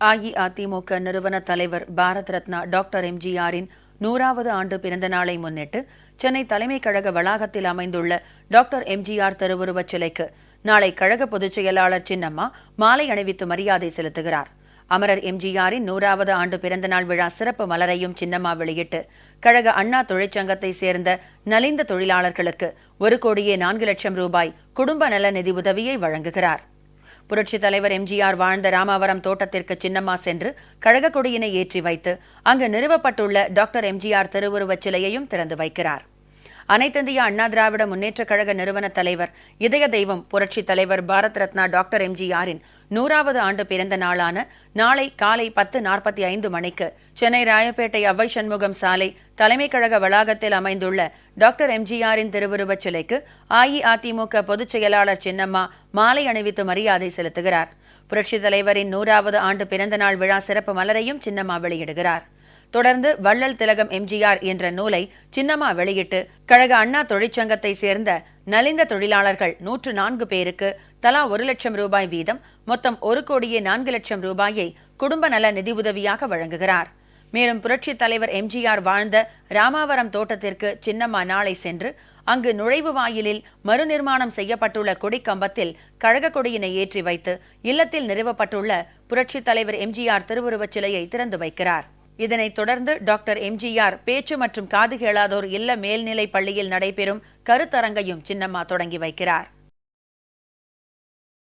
அஇஅதிமுக நிறுவன தலைவர் பாரத் ரத்னா டாக்டர் எம்ஜிஆரின் நூறாவது ஆண்டு பிறந்த நாளை முன்னிட்டு சென்னை தலைமைக் கழக வளாகத்தில் அமைந்துள்ள டாக்டர் எம்ஜிஆர் திருவுருவச் சிலைக்கு நாளை கழக பொதுச் செயலாளர் சின்னம்மா மாலை அணிவித்து மரியாதை செலுத்துகிறார். அமரர் எம்ஜிஆரின் நூறாவது ஆண்டு பிறந்தநாள் விழா சிறப்பு மலரையும் சின்னம்மா வெளியிட்டு கழக அண்ணா தொழிற்சங்கத்தை சேர்ந்த நலிந்த தொழிலாளர்களுக்கு ஒரு கோடியே நான்கு லட்சம் ரூபாய் குடும்ப நல நிதி உதவியை வழங்குகிறார். புரட்சித் தலைவர் எம்ஜிஆர் வாழ்ந்த ராமாவரம் தோட்டத்திற்கு சின்னம்மா சென்று கழக கொடியினை ஏற்றி வைத்து அங்கு நிறுவப்பட்டுள்ள டாக்டர் எம்ஜிஆர் திருவுருவச் சிலையையும் திறந்து வைக்கிறார். அனைத்திந்திய அண்ணா திராவிட முன்னேற்றக் கழக நிறுவன தலைவர் இதய தெய்வம் புரட்சித் தலைவர் பாரத் ரத்னா டாக்டர் எம்ஜிஆரின் நூறாவது ஆண்டு பிறந்த நாளான நாளை காலை பத்து நாற்பத்தி ஐந்து மணிக்கு சென்னை ராயப்பேட்டை அவ்வை சண்முகம் சாலை தலைமைக் கழக வளாகத்தில் அமைந்துள்ள டாக்டர் எம்ஜிஆரின் திருவுருவச் சிலைக்கு அஇஅதிமுக பொதுச் செயலாளர் சின்னம்மா மாலை அணிவித்து மரியாதை செலுத்துகிறார். புரட்சி தலைவரின் நூறாவது ஆண்டு பிறந்தநாள் விழா சிறப்பு மலரையும் சின்னம்மா வெளியிடுகிறார். தொடர்ந்து வள்ளல் திலகம் எம்ஜிஆர் என்ற நூலை சின்னம்மா வெளியிட்டு கழக அண்ணா தொழிற்சங்கத்தை சேர்ந்த நலிந்த தொழிலாளர்கள் நூற்று நான்கு பேருக்கு தலா ஒரு லட்சம் ரூபாய் வீதம் மொத்தம் ஒரு கோடியே நான்கு லட்சம் ரூபாயை குடும்ப நல நிதி உதவியாக வழங்குகிறார். மேலும் புரட்சித் தலைவர் எம்ஜிஆர் வாழ்ந்த ராமாவரம் தோட்டத்திற்கு சின்னம்மா நாளை சென்று அங்கு நுழைவு வாயிலில் மறுநிர்மாணம் செய்யப்பட்டுள்ள கொடிக்கம்பத்தில் கழக கொடியினை ஏற்றி வைத்து இல்லத்தில் நிறுவப்பட்டுள்ள புரட்சித் தலைவர் எம்ஜிஆர் திருவுருவச் சிலையை திறந்து வைக்கிறார். இதனைத் தொடர்ந்து டாக்டர் எம்ஜிஆர் பேச்சு மற்றும் காது கேளாதோர் இல்ல மேல்நிலை பள்ளியில் நடைபெறும் கருத்தரங்கையும் சின்னம்மா தொடங்கி வைக்கிறார்.